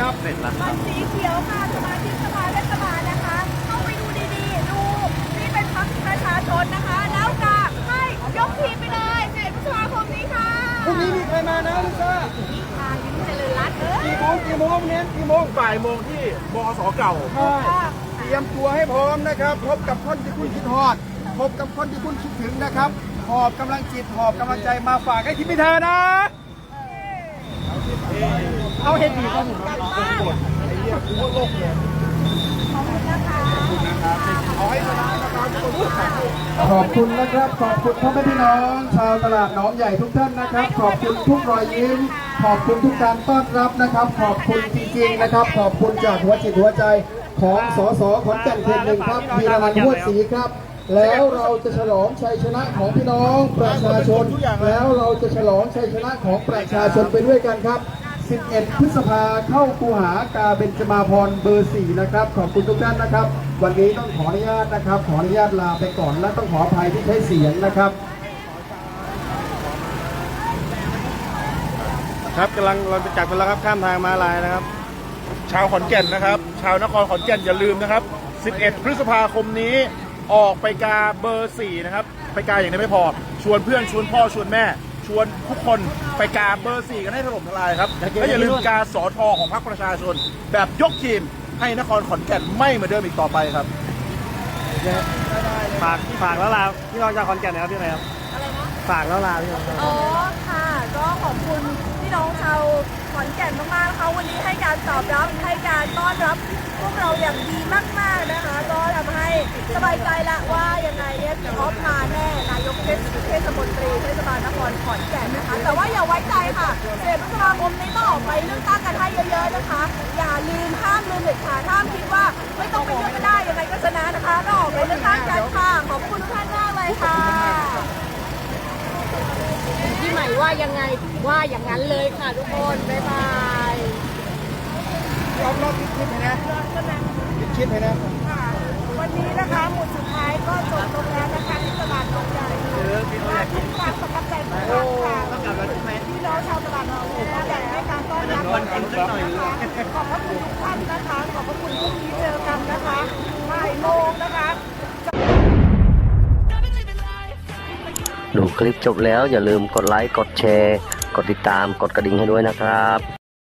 ครับเสร็จแล้วมันสีเขียวค่ะสมาชิกสภาเทศบาลนะคะ เข้าไปดูดีๆ ดูนี่เป็นพรรคประชาชนนะคะ แล้วจะให้ยกทีมไปเลยเจ็ดพฤษภาคมนี้ค่ะพรุ่งนี้มีใครมานะลิซ่านี่ค่ะยิ้มเจริญรัตน์เอ้ยกี่โมงกี่โมงเน้นกี่โมงบ่ายโมงที่บอสเก่า ใช่เตรียมตัวให้พร้อมนะครับ พบกับคนที่คุณคิดฮอด พบกับคนที่คุณคิดถึงนะครับหอบกำลังจิตหอบกำลังใจมาฝากให้ทิมพิธานะ เอา เอาเห็ดดีก็หมดกลับบ้านขอบคุณนะคะเอให้ชนะนะครับทุกคนขอบคุณนะครับ ขอบคุณพ่อแม่พี่น้อง ชาวตลาดหนองใหญ่ทุกท่านนะครับ ขอบคุณทุกรอยยิ้ม ขอบคุณทุกการต้อนรับนะครับ ขอบคุณจริงๆนะครับ ขอบคุณจากหัวจิตหัวใจของสสขอนแก่นเขตหนึ่งครับวีรนันท์หัวศรีครับ แล้วเราจะฉลองชัยชนะของพี่น้องประชาชน แล้วเราจะฉลองชัยชนะของประชาชนไปด้วยกันครับ 11 พฤษภาเข้าคูหากาเบญจมาพรเบอร์ 4 นะครับ ขอบคุณทุกท่านนะครับ วันนี้ต้องขออนุญาตนะครับ ขออนุญาตลาไปก่อนและต้องขออภัยที่ใช้เสียงนะครับครับกำลังเราจะจับกันแล้วครับข้ามทางมาลายนะครับ ชาวขอนแก่นนะครับ ชาวนครขอนแก่นอย่าลืมนะครับ 11 พฤษภาคมนี้ออกไปกาเบอร์ 4 นะครับ ไปกาอย่างนี้ไม่พอ ชวนเพื่อนชวนพ่อชวนแม่ วนทุกคนไปกาเบอร์4กันให้ถล่มทลายครับและอย่าลืมกาสอทอของพรรคประชาชน แบบยกทีมให้นครขอนแก่นไม่เหมือนเดิมอีกต่อไปครับฝากฝากแล้วลาพี่น้องชาวขอนแก่นนะครับพี่อะไรครับอะไรนะฝากแล้วลาพี่น้องชาวอ๋อค่ะ ก็ขอบคุณพี่น้องชาวขอนแก่นมากๆนะคะวันนี้ให้การตอบรับให้การต้อนรับพวกเราอย่างดีมากๆนะคะ ก็ทำให้สบายใจละว่ายังไงเนี่ยจะออฟมาแน่นายกเทศเทศมนตรีเทศบาล นครขอนแก่นนะคะ แต่ว่าอย่าไว้ใจค่ะเดือนพฤษภาคมนี้ต้องออกไปเลือกตั้งกันให้เยอะๆนะคะ อย่าลืมห้ามลืมเด็ดขาดห้ามคิดว่าไม่ต้องไปเลือกก็ได้ยังไงก็ชนะนะคะต้องออกไปเลือกตั้งกันค่ะขอบคุณทุกท่านมากเลยค่ะพี่ใหม่ว่ายังไงว่าอย่างนั้นเลยค่ะทุกคนบ๊ายบายรอบรอบคิดคิดให้นะคิดคิดให้นะค่ะวันนี้นะคะหมุดสุดท้ายก็จบลงแล้วนะคะที่ตลาดหนองให อนรับอย่างดีนะคะขอบพระคุณทุกท่านนะคะ ขอบพระคุณพรุ่งนี้เจอกันนะคะบ่ายโมงนะคะดูคลิปจบแล้วอย่าลืมกดไลค์ กดแชร์ กดติดตาม กดกระดิ่งให้ด้วยนะครับ